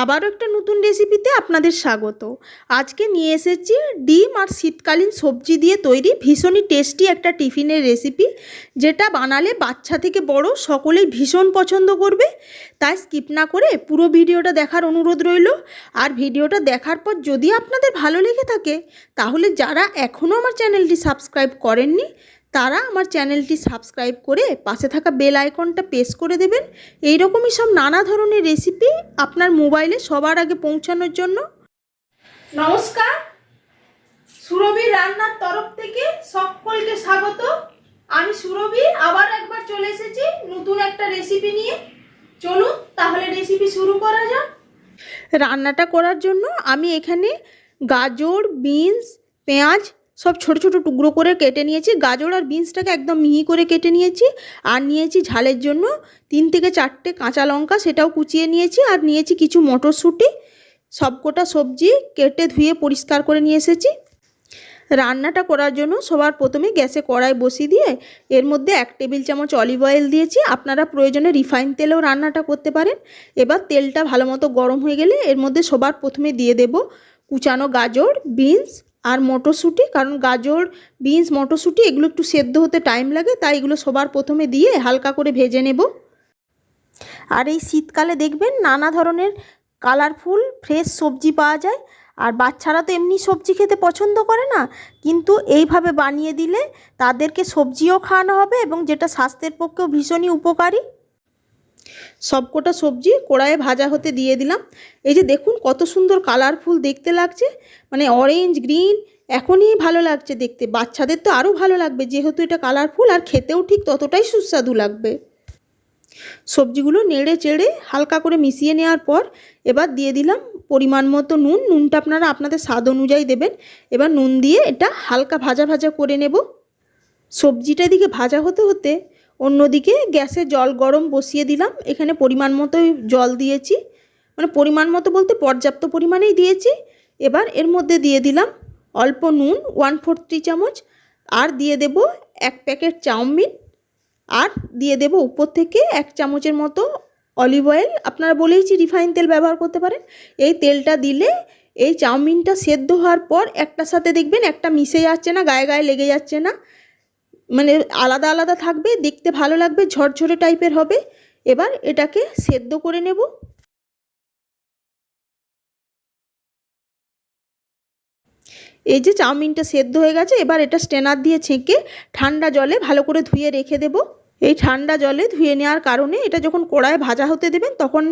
আবারও একটা নতুন রেসিপিতে আপনাদের স্বাগত। আজকে নিয়ে এসেছি ডিম আর শীতকালীন সবজি দিয়ে তৈরি ভীষণই টেস্টি একটা টিফিনের রেসিপি যেটা বানালে বাচ্চা থেকে বড় সকলেই ভীষণ পছন্দ করবে। তাই স্কিপ না করে পুরো ভিডিওটা দেখার অনুরোধ রইল। আর ভিডিওটা দেখার পর যদি আপনাদের ভালো লেগে থাকে, তাহলে যারা এখনও আমার চ্যানেলটি সাবস্ক্রাইব করেননি তারা আমার চ্যানেলটি সাবস্ক্রাইব করে পাশে থাকা বেল আইকনটা প্রেস করে দেবেন। এই রকমই সব নানা ধরনের রেসিপি আপনার মোবাইলে সবার আগে পৌঁছানোর জন্য। নমস্কার। সুরভি রান্নার তরফ থেকে সকলকে স্বাগত। আমি সুরভি আবার একবার চলে এসেছি নতুন একটা রেসিপি নিয়ে। চলুন তাহলে রেসিপি শুরু করা যাক। রান্নাটা করার জন্য আমি এখানে গাজর বিনস পেঁয়াজ সব ছোট ছোট টুকরো করে কেটে নিয়েছি। গাজর আর বিনসটাকে একদম মিহি করে কেটে নিয়েছি আর নিয়েছি ঝালের জন্য তিন থেকে চারটে কাঁচা লঙ্কা, সেটাও কুচিয়ে নিয়েছি আর নিয়েছি কিছু মটরশুঁটি। সবকটা সবজি কেটে ধুয়ে পরিষ্কার করে নিয়ে এসেছি। রান্নাটা করার জন্য সবার প্রথমে গ্যাসে কড়াই বসিয়ে দিয়ে এর মধ্যে এক টেবিল চামচ অলিভ অয়েল দিয়েছি। আপনারা প্রয়োজনে রিফাইন তেলেও রান্নাটা করতে পারেন। এবার তেলটা ভালো মতো গরম হয়ে গেলে এর মধ্যে সবার প্রথমে দিয়ে দেব কুচানো গাজর, বিনস আর মটরশুঁটি, কারণ গাজর, বিনস, মটরশুঁটি, এগুলো একটু সেদ্ধ হতে টাইম লাগে, তাই এগুলো সবার প্রথমে দিয়ে হালকা করে ভেজে নেব। আর এই শীতকালে দেখবেন নানা ধরনের কালারফুল ফ্রেশ সবজি পাওয়া যায়। আর বাচ্চারা তো এমনি সবজি খেতে পছন্দ করে না, কিন্তু এইভাবে বানিয়ে দিলে তাদেরকে সবজিও খাওয়ানো হবে এবং যেটা স্বাস্থ্যের পক্ষেও ভীষণই উপকারী। সবকটা সবজি কড়াইয়ে ভাজা হতে দিয়ে দিলাম। এই যে দেখুন কত সুন্দর কালারফুল দেখতে লাগছে মানে অরেঞ্জ গ্রিন এখনই ভালো লাগছে দেখতে। বাচ্চাদের তো আরও ভালো লাগবে, যেহেতু এটা কালারফুল আর খেতেও ঠিক ততটাই সুস্বাদু লাগবে। সবজিগুলো নেড়ে চেড়ে হালকা করে মিশিয়ে নেওয়ার পর এবার দিয়ে দিলাম পরিমাণ মতো নুন। নুনটা আপনারা আপনাদের স্বাদ অনুযায়ী দেবেন। এবার নুন দিয়ে এটা হালকা ভাজা ভাজা করে নেব। সবজিটা এদিকে ভাজা হতে হতে অন্যদিকে গ্যাসে জল গরম বসিয়ে দিলাম। এখানে পরিমাণ মতোই জল দিয়েছি। মানে পরিমাণ মতো বলতে পর্যাপ্ত পরিমাণেই দিয়েছি। এবার এর মধ্যে দিয়ে দিলাম অল্প নুন ওয়ান ফোর থ্রি চামচ, আর দিয়ে দেব এক প্যাকেট চাউমিন, আর দিয়ে দেব উপর থেকে এক চামচের মতো অলিভ অয়েল আপনারা বলেইছি রিফাইন তেল ব্যবহার করতে পারেন। এই তেলটা দিলে এই চাউমিনটা সেদ্ধ হওয়ার পর একটার সাথে দেখবেন একটা মিশে যাচ্ছে না, গায়ে গায়ে লেগে যাচ্ছে না। মানে আলাদা আলাদা থাকবে, দেখতে ভালো লাগবে, ঝরঝরে টাইপের হবে। এবার এটাকে সেদ্ধ করে নেব। এই যে চাউমিনটা সেদ্ধ হয়ে গেছে, এবার এটা স্টেনার দিয়ে ছেঁকে ঠান্ডা জলে ভালো করে ধুয়ে রেখে দেব। এই ঠান্ডা জলে ধুয়ে নেওয়ার কারণে এটা যখন কড়ায় ভাজা হতে দেবেন, তখন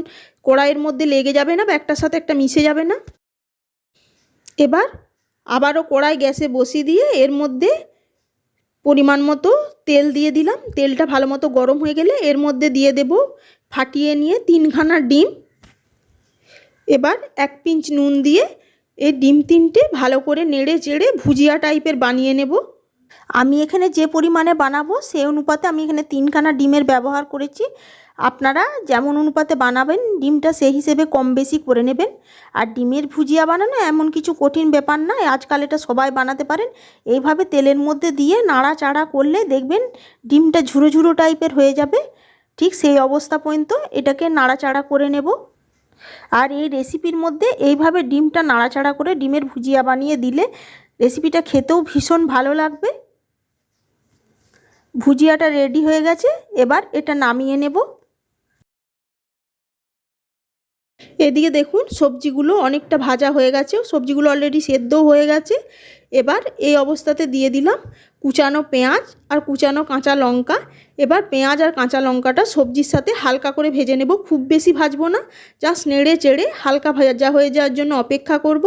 কড়াইয়ের মধ্যে লেগে যাবে না বা একটার সাথে একটা মিশে যাবে না। এবার আবারও কড়াই গ্যাসে বসিয়ে দিয়ে এর মধ্যে পরিমাণ মতো তেল দিয়ে দিলাম। তেলটা ভালো মতো গরম হয়ে গেলে এর মধ্যে দিয়ে দেব ফাটিয়ে নিয়ে তিনখানা ডিম। এবার এক পিঞ্চ নুন দিয়ে এই ডিম তিনটে ভালো করে নেড়ে চেড়ে ভুজিয়া টাইপের বানিয়ে নেব। আমি এখানে যে পরিমাণে বানাবো সেই অনুপাতে আমি এখানে তিনখানা ডিমের ব্যবহার করেছি। আপনারা যেমন অনুপাতে বানাবেন, ডিমটা সেই হিসেবে কম বেশি করে নেবেন। আর ডিমের ভুজিয়া বানানো এমন কিছু কঠিন ব্যাপার না, আজকাল এটা সবাই বানাতে পারেন। এইভাবে তেলের মধ্যে দিয়ে নাড়াচাড়া করলে দেখবেন ডিমটা ঝুরো ঝুরো টাইপের হয়ে যাবে। ঠিক সেই অবস্থা পর্যন্ত এটাকে নাড়াচাড়া করে নেব। আর এই রেসিপির মধ্যে এইভাবে ডিমটা নাড়াচাড়া করে ডিমের ভুজিয়া বানিয়ে দিলে রেসিপিটা খেতেও ভীষণ ভালো লাগবে। ভুজিয়াটা রেডি হয়ে গেছে, এবার এটা নামিয়ে নেব। এদিকে দেখুন, সবজিগুলো অনেকটা ভাজা হয়ে গেছে। সবজিগুলো অলরেডি সেদ্ধ হয়ে গেছে। এবার এই অবস্থাতে দিয়ে দিলাম কুচানো পেঁয়াজ আর কুচানো কাঁচা লঙ্কা। এবার পেঁয়াজ আর কাঁচা লঙ্কাটা সবজির সাথে হালকা করে ভেজে নেব। খুব বেশি ভাজবো না জাস্ট নেড়ে চেড়ে হালকা ভাজা হয়ে যাওয়ার জন্য অপেক্ষা করব।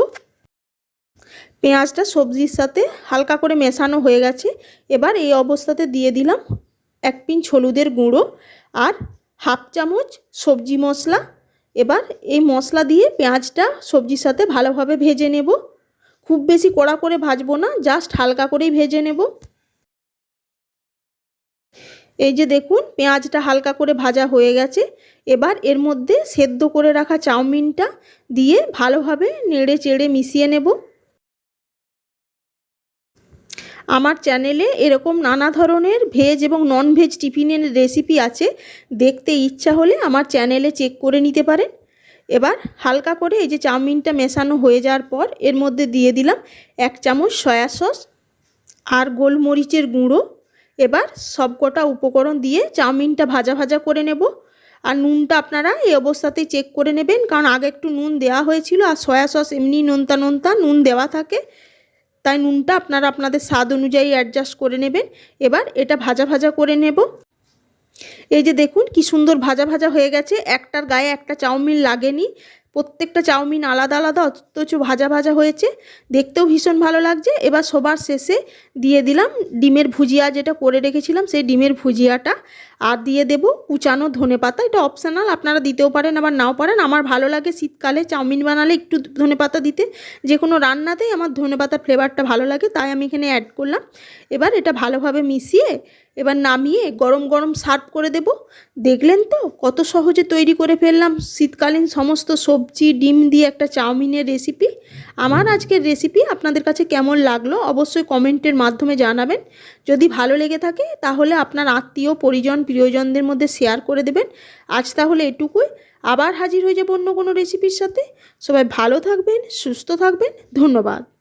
পেঁয়াজটা সবজির সাথে হালকা করে মেশানো হয়ে গেছে। এবার এই অবস্থাতে দিয়ে দিলাম এক পিঞ্চ হলুদের গুঁড়ো আর হাফ চামচ সবজি মশলা এবার এই মশলা দিয়ে পেঁয়াজটা সবজির সাথে ভালোভাবে ভেজে নেব। খুব বেশি কড়া করে ভাজবো না জাস্ট হালকা করেই ভেজে নেব। এই যে দেখুন, পেঁয়াজটা হালকা করে ভাজা হয়ে গেছে। এবার এর মধ্যে সেদ্ধ করে রাখা চাউমিনটা দিয়ে ভালোভাবে নেড়ে চেড়ে মিশিয়ে নেব। আমার চ্যানেলে এরকম নানা ধরনের ভেজ এবং নন ভেজ টিফিনের রেসিপি আছে। দেখতে ইচ্ছা হলে আমার চ্যানেলে চেক করে নিতে পারেন। এবার হালকা করে এই যে চাউমিনটা মেশানো হয়ে যাওয়ার পর এর মধ্যে দিয়ে দিলাম এক চামচ সয়া সস আর গোলমরিচের গুঁড়ো। এবার সবকটা উপকরণ দিয়ে চাউমিনটা ভাজা ভাজা করে নেব। আর নুনটা আপনারা এই অবস্থাতেই চেক করে নেবেন। কারণ আগে একটু নুন দেওয়া হয়েছিল আর সয়া সস এমনি নোনতা নোনতা নুন দেওয়া থাকে। তাই নুনটা আপনারা আপনাদের স্বাদ অনুযায়ী অ্যাডজাস্ট করে নেবেন। এবার এটা ভাজা ভাজা করে নেব। এই যে দেখুন কি সুন্দর ভাজা ভাজা হয়ে গেছে। একটার গায়ে একটা চাউমিন লাগেনি। প্রত্যেকটা চাউমিন আলাদা আলাদা, অথচ ভাজা ভাজা হয়েছে। দেখতেও ভীষণ ভালো লাগছে। এবার সবার শেষে দিয়ে দিলাম ডিমের ভুজিয়া যেটা করে রেখেছিলাম, সেই ডিমের ভুজিয়াটা। আর দিয়ে দেব কুচানো ধনে পাতা। এটা অপশানাল আপনারা দিতেও পারেন, আবার নাও পারেন। আমার ভালো লাগে শীতকালে চাউমিন বানালে একটু ধনে পাতা দিতে। যে কোনো রান্নাতেই আমার ধনে পাতার ফ্লেভারটা ভালো লাগে, তাই আমি এখানে অ্যাড করলাম। এবার এটা ভালোভাবে মিশিয়ে এবার নামিয়ে গরম গরম সার্ভ করে দেব। দেখলেন তো কত সহজে তৈরি করে ফেললাম শীতকালীন সমস্ত সবজি, ডিম দিয়ে একটা চাউমিনের রেসিপি আমার আজকের রেসিপি আপনাদের কাছে কেমন লাগল অবশ্যই কমেন্টের মাধ্যমে জানাবেন। যদি ভালো লেগে থাকে, তাহলে আপনার আত্মীয়, পরিজন, প্রিয়জনদের মধ্যে শেয়ার করে দেবেন। আজ তাহলে এটুকুই। আবার হাজির হয়ে যাব অন্য কোনো রেসিপির সাথে। সবাই ভালো থাকবেন, সুস্থ থাকবেন। ধন্যবাদ।